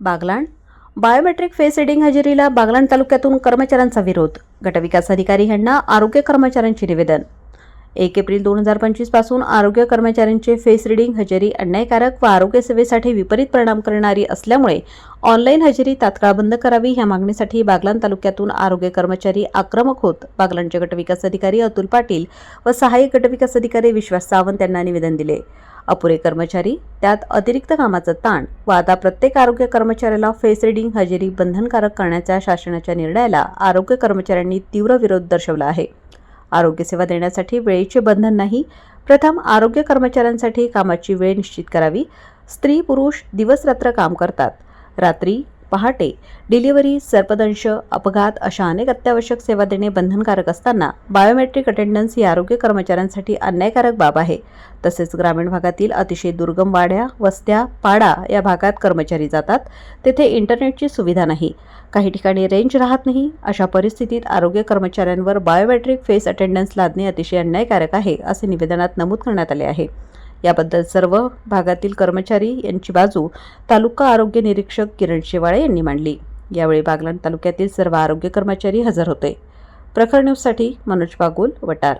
Baglan. Biometric face reading हजेरीला बागलाण तालुक्यातून कर्मचाऱ्यांचा विरोध. गटविकास अधिकारी यांना आरोग्य कर्मचाऱ्यांचे निवेदन. एक एप्रिल दोन हजार पंचवीसपासून आरोग्य कर्मचाऱ्यांचे फेस रिडिंग हजेरी अन्यायकारक व आरोग्य सेवेसाठी विपरीत परिणाम करणारी असल्यामुळे ऑनलाईन हजेरी तात्काळ बंद करावी या मागणीसाठी बागलाण तालुक्यातून आरोग्य कर्मचारी आक्रमक होत. बागलाणचे गटविकास अधिकारी अतुल पाटील व सहाय्यक गटविकास अधिकारी विश्वास सावंत यांना निवेदन दिले. अपुरे कर्मचारी त्यात अतिरिक्त कामाचा ताण व आता प्रत्येक आरोग्य कर्मचाऱ्याला फेस रिडिंग हजेरी बंधनकारक करण्याच्या शासनाच्या निर्णयाला आरोग्य कर्मचाऱ्यांनी तीव्र विरोध दर्शवला आहे. आरोग्य सेवा देण्यासाठी वेळेचे बंधन नाही प्रथम आरोग्य कर्मचाऱ्यांसाठी कामाची वेळ निश्चित करावी. स्त्री पुरुष दिवस रात्र काम करतात. रात्री पहाटे डिलिव्हरी सर्पदंश अपघात अशा अनेक अत्यावश्यक सेवा देणे बंधनकारक असताना बायोमेट्रिक अटेंडन्स ही आरोग्य कर्मचाऱ्यांसाठी अन्यायकारक बाब आहे. तसेच ग्रामीण भागातील अतिशय दुर्गम वाड्या वस्त्या पाडा या भागात कर्मचारी जातात. तेथे इंटरनेटची सुविधा नाही. काही ठिकाणी रेंज राहत नाही. अशा परिस्थितीत आरोग्य कर्मचाऱ्यांवर बायोमेट्रिक फेस अटेंडन्स लादणे अतिशय अन्यायकारक आहे असे निवेदनात नमूद करण्यात आले आहे. याबद्दल सर्व भागातील कर्मचारी यांची बाजू तालुका आरोग्य निरीक्षक किरण शेवाळे यांनी मांडली. यावेळी बागलाण तालुक्यातील सर्व आरोग्य कर्मचारी हजर होते. प्रखर न्यूजसाठी मनोज बागुल वटार.